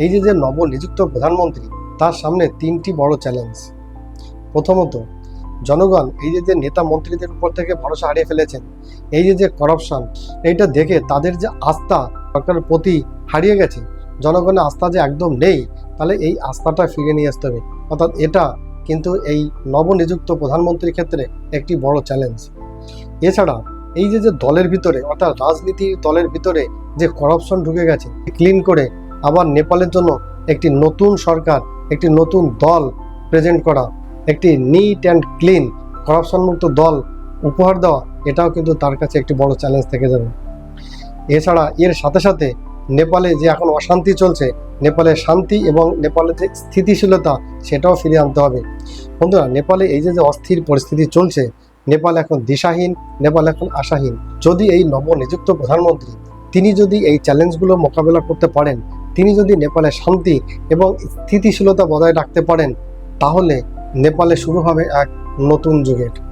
এই যে যে নবনিযুক্ত প্রধানমন্ত্রী, তার সামনে তিনটি বড় চ্যালেঞ্জ প্রথমত, জনগণ এই যে যে নেতা মন্ত্রীদের উপর থেকে ভরসা হারিয়ে ফেলেছেন, এই যে যে করাপশন এইটা দেখে তাদের যে আস্থা, সরকারের প্রতি হারিয়ে গেছে, জনগণের আস্থা যে একদম নেই, তাহলে এই আস্থাটা ফিরিয়ে নিয়ে আসতে হবে। অর্থাৎ এটা কিন্তু এই নবনিযুক্ত প্রধানমন্ত্রীর ক্ষেত্রে একটি বড় চ্যালেঞ্জ এছাড়া, এই যে যে দলের ভিতরে, অর্থাৎ রাজনীতি দলের ভিতরে যে করাপশন ঢুকে গেছে ক্লিন করে আবার নেপালের জন্য একটি নতুন সরকার, একটি নতুন দল প্রেজেন্ট করা, একটি নিট অ্যান্ড ক্লিন করাপশন মুক্ত দল উপহার দেওয়া, এটাও কিন্তু তার কাছে একটি বড় চ্যালেঞ্জ থেকে যাবে। এছাড়া এর সাথে সাথে নেপালে যে এখন অশান্তি চলছে, নেপালের শান্তি এবং নেপালের যে স্থিতিশীলতা, সেটাও ফিরিয়ে আনতে হবে। বন্ধুরা, নেপালে এই যে যে অস্থির পরিস্থিতি চলছে, নেপাল এখন দিশাহীন, নেপাল এখন আশাহীন। যদি এই নবনিযুক্ত প্রধানমন্ত্রী, তিনি যদি এই চ্যালেঞ্জগুলো মোকাবেলা করতে পারেন তিনি যদি নেপালে শান্তি এবং স্থিতিশীলতা বজায় রাখতে পারেন, তাহলে নেপালে শুরু হবে এক নতুন যুগের।